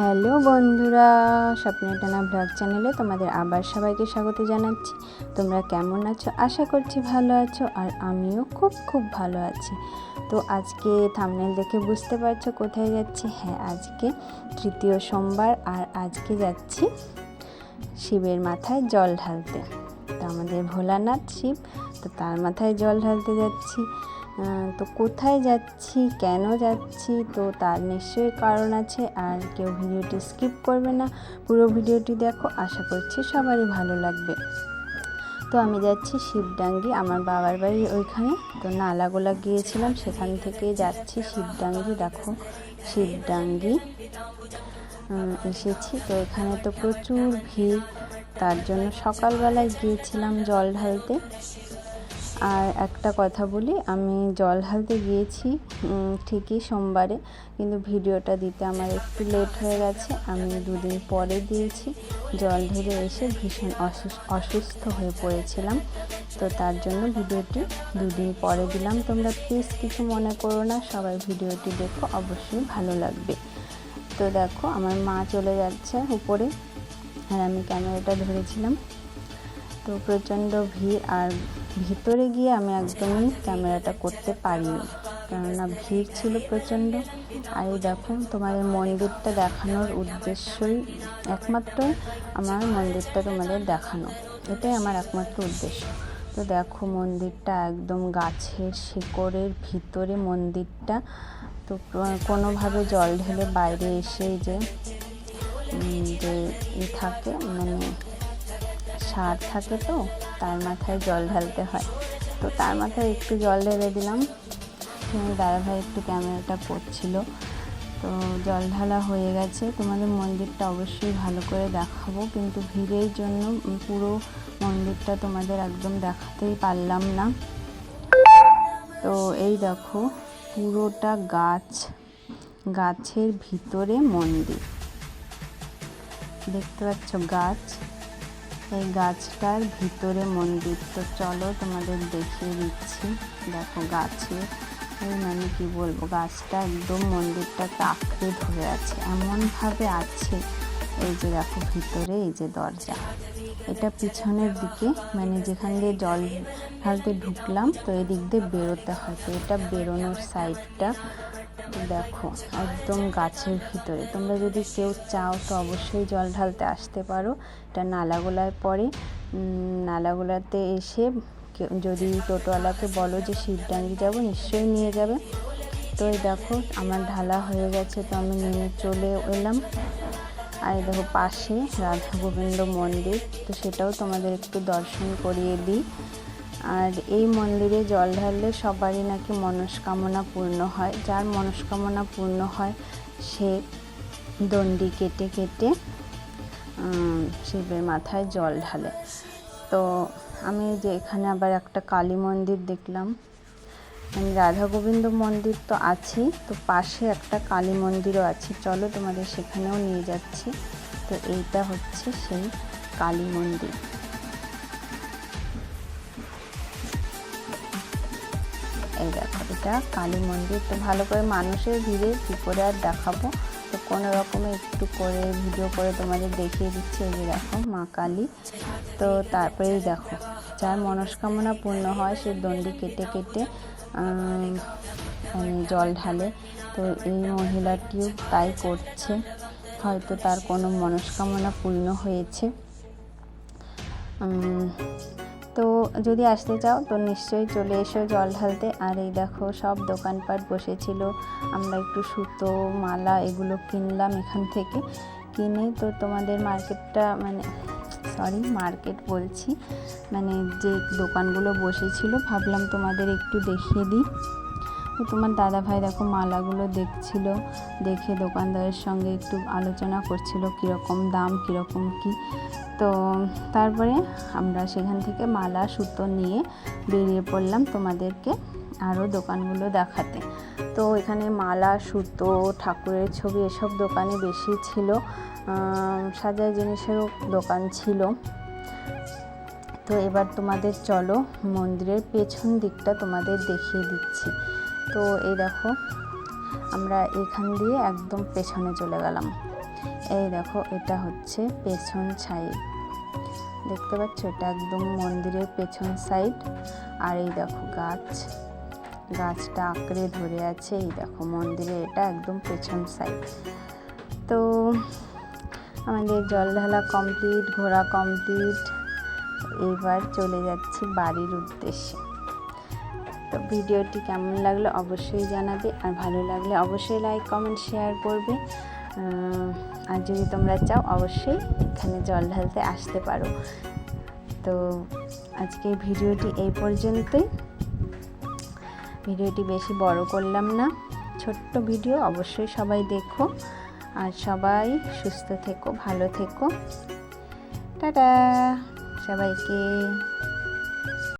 Hello বন্ধুরা, স্বপ্নের টানা ব্লগ চ্যানেলে তোমাদের আবার সবাইকে স্বাগত জানাচ্ছি। তোমরা কেমন আছো? আশা করছি ভালো আছো আর আমিও খুব খুব ভালো আছি। তো আজকে থামনেল দেখে বুঝতে পারছ কোথায় যাচ্ছি? হ্যাঁ আজকে তৃতীয় সোমবার আর আজকে যাচ্ছি শিবের মাথায় জল ঢালতে। তো আমাদের ভোলানাথ শিব, তো তার মাথায় জল ঢালতে যাচ্ছি। তো কোথায় যাচ্ছি, কেন যাচ্ছি, তো তার নিশ্চয়ই কারণ আছে, আর কেউ ভিডিওটি স্কিপ করবে না। পুরো ভিডিওটি দেখো, আশা করছি সবারই ভালো লাগবে। তো আমি যাচ্ছি শিবডাঙ্গি, আমার বাবার বাড়ি ওইখানে। তো নালাগোলা গিয়েছিলাম, সেখান থেকে যাচ্ছি শিবডাঙ্গি। দেখো, শিবডাঙ্গি এসেছি। তো এখানে তো প্রচুর ভিড়, তার জন্য সকালবেলায় গিয়েছিলাম জল ঢালতে। আর একটা কথা বলি, আমি জল ঢালতে গিয়েছি ঠিকই সোমবারে, কিন্তু ভিডিওটা দিতে আমার একটু লেট হয়ে গেছে, আমি দুদিন পরে দিয়েছি, জল ঢেলে এসে ভীষণ অসুস- অসুস্থ হয়ে পড়েছিলাম, তো তার জন্য ভিডিওটি দুদিন পরে দিলাম, তোমরা প্লিজ কিছু মনে করো না, সবাই ভিডিওটি দেখো, অবশ্যই ভালো লাগবে। তো দেখো, আমার মা চলে যাচ্ছে উপরে, আর আমি ক্যামেরাটা ধরেছিলাম। তো প্রচণ্ড ভিড় আর ভিতরে গিয়ে আমি একদমই ক্যামেরাটা করতে পারিনি। কেননা ভিড় ছিল প্রচণ্ড। আর এই দেখো তোমাদের মন্দিরটা দেখানোর উদ্দেশ্যই একমাত্র আমার মন্দিরটা তোমাদের দেখানো। এটাই আমার একমাত্র উদ্দেশ্য। তো দেখো, মন্দিরটা একদম গাছের শিকড়ের ভিতরে মন্দিরটা। তো কোনোভাবে জল ঢেলে বাইরে এসে যে যে থাকে মানে সার থাকে তো, তার মাথায় জল ঢালতে হয়। তো তার মাথায় একটু জল ঢেলে দিলাম। দাদাভাই একটু ক্যামেরাটা করছিল। তো জল ঢালা হয়ে গেছে। তোমাদের মন্দিরটা অবশ্যই ভালো করে দেখাবো। কিন্তু ভিড়ের জন্য পুরো মন্দিরটা তোমাদের একদম দেখাতেই পারলাম না। তো এই দেখো, পুরোটা গাছ, গাছের ভিতরে মন্দির। দেখতে পাচ্ছ গাছ। এই গাছটার ভিতরে মন্দির। তো চলো তোমাদের দেখিয়ে দিচ্ছি। দেখো গাছে মানে কি বলব, গাছটা একদম মন্দিরটাকে আঁকড়ে ধরে আছে। এমনভাবে আছে, এই যে দেখো ভিতরে, এই যে দরজা। এটা পিছনের দিকে মানে যেখান দিয়ে জল ঢালতে ঢুকলাম, তো এদিক দিয়ে বেরোতে হয়। তো এটা বেরোনোর সাইডটা দেখো, একদম গাছের ভিতরে। তোমরা যদি কেউ চাও তো অবশ্যই জল ঢালতে আসতে পারো। এটা নালাগোলায় পড়ে নালাগোলাতে এসে যদি টোটোওয়ালাকে বলো যে শিবডাঙ্গি যাব, নিশ্চয়ই নিয়ে যাবে। তো এই দেখো, আমার ঢালা হয়ে গেছে তো আমি নেমে চলে এলাম। আর এই দেখো পাশে রাধা গোবিন্দ মন্দির। তো সেটাও তোমাদের একটু দর্শন করিয়ে দিই। আর এই মন্দিরে জল ঢাললে সবারই নাকি মনস্কামনা পূর্ণ হয়। যার মনস্কামনা পূর্ণ হয়, সে দণ্ডি কেটে কেটে শিবের মাথায় জল ঢালে। তো আমি যে এখানে আবার একটা কালী মন্দির দেখলাম। মানে রাধা গোবিন্দ মন্দির তো আছেই, তো পাশে একটা কালী মন্দিরও আছে। চলো তোমাদের সেখানেও নিয়ে যাচ্ছি। তো এইটা হচ্ছে সেই কালী মন্দির। এই দেখো এটা কালী মন্দির, তো ভালো করে মানুষের ভিড়ে কী করে আর দেখাবো? তো কোনো রকমে একটু করে ভিডিও করে তোমাদের দেখিয়ে দিচ্ছি এই যে দেখো মা কালী। তো তারপরে এই দেখো, যার মনস্কামনা পূর্ণ হয় সে দণ্ডি কেটে কেটে জল ঢালে। তো এই মহিলাটিও তাই করছে, হয়তো তার কোনো মনস্কামনা পূর্ণ হয়েছে। তো যদি আসতে চাও, তো নিশ্চয়ই চলে এসো জল ঢালতে। আর এই দেখো, সব দোকানপাট বসেছিল। আমরা একটু সুতো, মালা এগুলো কিনলাম এখান থেকে। কিনে তো তোমাদের মার্কেটটা মানে সরি মার্কেট বলছি। মানে যে দোকানগুলো বসেছিল, ভাবলাম তোমাদের একটু দেখিয়ে দিই। তো তোমার দাদা ভাই দেখো মালাগুলো দেখছিল, দেখে দোকানদারের সঙ্গে একটু আলোচনা করছিল কীরকম দাম, কীরকম কি। তো তারপরে আমরা সেখান থেকে মালা, সুতো নিয়ে বেরিয়ে পড়লাম তোমাদেরকে আরও দোকানগুলো দেখাতে। তো এখানে মালা, সুতো, ঠাকুরের ছবি এসব দোকানে বেশি ছিল সাজার জিনিসেরও দোকান ছিল। তো এবার তোমাদের চলো মন্দিরের পেছন দিকটা তোমাদের দেখিয়ে দিচ্ছি। তো এই দেখো, আমরা এখান দিয়ে একদম পেছনে চলে গেলাম। এই দেখো, এটা হচ্ছে পেছন সাইড দেখতে পাচ্ছ? এটা একদম মন্দিরের পেছন সাইড আর এই দেখো গাছ। গাছটা আঁকড়ে ধরে আছে। এই দেখো মন্দিরের এটা একদম পেছন সাইড তো আমাদের জল ঢালা কমপ্লিট ঘোরা কমপ্লিট এবার চলে যাচ্ছি বাড়ির উদ্দেশ্যে। তো ভিডিওটি কেমন লাগল অবশ্যই জানাবে, আর ভালো লাগলে অবশ্যই লাইক, কমেন্ট, শেয়ার করবে। আর যদি তোমরা চাও, অবশ্যই এখানে জল ঢালতে আসতে পারো। তো আজকে ভিডিওটি এই পর্যন্তই। ভিডিওটি বেশি বড় করলাম না, ছোট্ট ভিডিও অবশ্যই সবাই দেখো। আর সবাই সুস্থ থেকো, ভালো থেকো। টাটা! সবাইকে